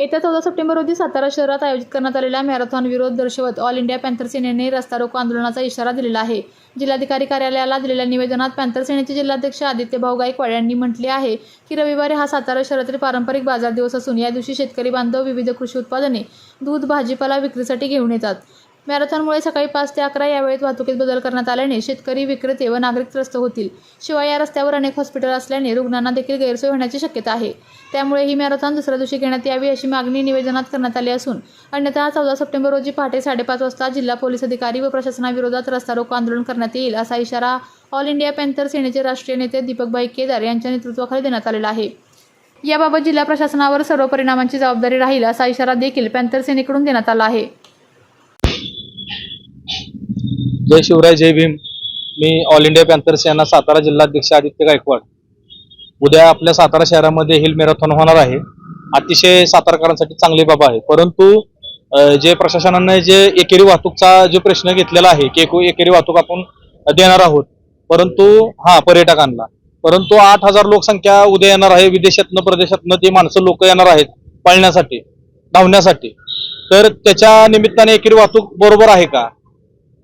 येत्या चौदा सप्टेंबर रोजी सातारा शहरात आयोजित करण्यात आलेल्या मॅरेथॉन विरोध दर्शवत ऑल इंडिया पॅन्थर सेनेने रस्ता रोको आंदोलनाचा इशारा दिलेला आहे. जिल्हाधिकारी कार्यालयाला दिलेल्या निवेदनात पॅन्थर सेनेचे जिल्हाध्यक्ष आदित्यभाऊ गायकवाड यांनी म्हटले आहे की रविवारी हा सातारा शहरातील पारंपरिक बाजार दिवस असून या दिवशी शेतकरी बांधव विविध कृषी उत्पादने दूध भाजीपाला विक्रीसाठी घेऊन येतात. मॅरेथॉनमुळे सकाळी पाच ते अकरा या वेळेत वाहतुकीत बदल करण्यात आल्याने शेतकरी विक्रेते व नागरिक त्रस्त होतील. शिवाय या रस्त्यावर अनेक हॉस्पिटल असल्याने रुग्णांना देखील गैरसोय होण्याची शक्यता आहे. त्यामुळे ही मॅरेथॉन दुसऱ्या दिवशी घेण्यात यावी अशी मागणी निवेदनात करण्यात आली असून अन्यथा चौदा सप्टेंबर रोजी पहाटे साडेपाच वाजता जिल्हा पोलीस अधिकारी व प्रशासनाविरोधात रस्ता रोको आंदोलन करण्यात येईल असा इशारा ऑल इंडिया पॅन्थर सेनेचे राष्ट्रीय नेते दीपकभाई केदार यांच्या नेतृत्वाखाली देण्यात आलेला आहे. याबाबत जिल्हा प्रशासनावर सर्व परिणामांची जबाबदारी राहील असा इशारा देखील पॅन्थर सेनेकडून देण्यात आला आहे. जय शिवराय जय भीम. मी ऑल इंडिया पॅन्थर्स यांना सातारा जिल्हाध्यक्ष आदित्य गायकवाड. उद्या आपल्या सातारा शहरामध्ये हिल मॅरेथॉन होणार आहे. अतिशय सातारकरांसाठी चांगली बाब आहे. परंतु जे प्रशासनाने जे एकेरी वाहतूकचा जो प्रश्न घेतलेला आहे की एकू- एकेरी वाहतूक आपण देणार आहोत परंतु हा पर्यटकांना. परंतु आठ हजार लोकसंख्या उद्या येणार आहे विदेशातनं प्रदेशातनं ते माणसं लोक येणार आहेत पळण्यासाठी धावण्यासाठी. तर त्याच्या निमित्ताने एकेरी वाहतूक बरोबर आहे का?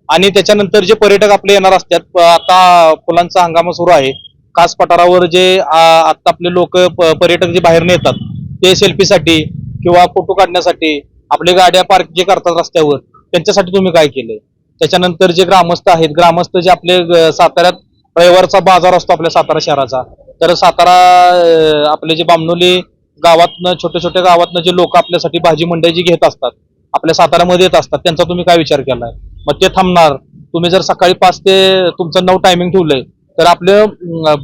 आणि त्याच्यानंतर जे पर्यटक आपले येणार असतात आता फुलांचा हंगाम सुरू आहे. कास पठारावर जे आता आपले लोक पर्यटक जे बाहेर येतात ते सेल्फीसाठी किंवा फोटो काढण्यासाठी आपल्या गाड्या पार्क जे करतात रस्त्यावर त्यांच्यासाठी तुम्ही काय केलंय? त्याच्यानंतर जे ग्रामस्थ आहेत ग्रामस्थ जे आपले साताऱ्यात रविवारचा बाजार असतो आपल्या सातारा शहराचा. तर सातारा आपले जे बामनोली गावातनं छोट्या छोट्या गावातनं जे लोक आपल्यासाठी भाजी मंडई जी घेत असतात आपल्या साताऱ्यामध्ये येत असतात त्यांचा तुम्ही काय विचार केलाय? मग ते थांबणार. तुम्ही जर सकाळी पाच ते तुमचं नऊ टायमिंग ठेवलंय तर आपले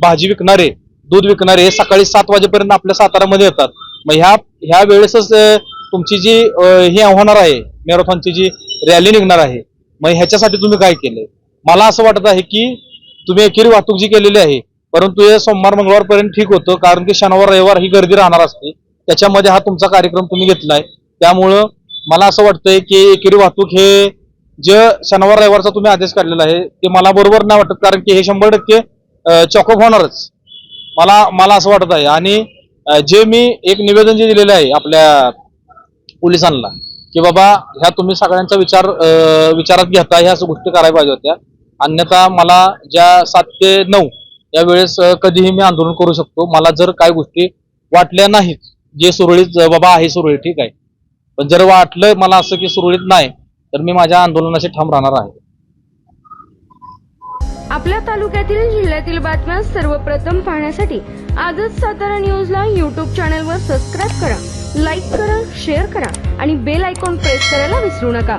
भाजी विकणारे दूध विकणारे हे सकाळी सात वाजेपर्यंत आपल्या साताऱ्यामध्ये येतात. मग ह्या ह्या वेळेसच तुमची जी हे होणार आहे मॅरेथॉनची जी रॅली निघणार आहे मग ह्याच्यासाठी तुम्ही काय केलंय? मला असं वाटत आहे की तुम्ही एकेरी वाहतूक जी केलेली आहे परंतु हे सोमवार मंगळवारपर्यंत ठीक होतं कारण की शनिवार रविवार ही गर्दी राहणार असते. त्याच्यामध्ये हा तुमचा कार्यक्रम तुम्ही घेतलाय. त्यामुळं मला असं वाटतंय की एकेरी वाहतूक हे जे शनिवार रविवारचा तुम्ही आदेश काढलेला आहे ते मला बरोबर नाही वाटत कारण की हे शंभर टक्के चॉकअप होणारच. मला मला असं वाटत आहे. आणि जे मी एक निवेदन जे दिलेलं आहे आपल्या पोलिसांना की बाबा ह्या तुम्ही सगळ्यांचा विचार विचारात घेता ह्या गोष्टी करायला पाहिजे होत्या. अन्यथा मला ज्या सात ते नऊ या वेळेस कधीही मी आंदोलन करू शकतो. मला जर काय गोष्टी वाटल्या नाहीत जे सुरळीत बाबा आहे सुरळीत ठीक आहे. पण जर वाटलं मला असं की सुरळीत नाही तर मी माझ्या आंदोलनाशी ठाम राहणार आहे. आपल्या तालुक्यातील जिल्ह्यातील बातम्या सर्वप्रथम पाहण्यासाठी आजच सातारा न्यूजला यूट्यूब चॅनलवर सबस्क्राईब करा लाईक करा शेअर करा आणि बेल आयकॉन प्रेस करायला विसरू नका.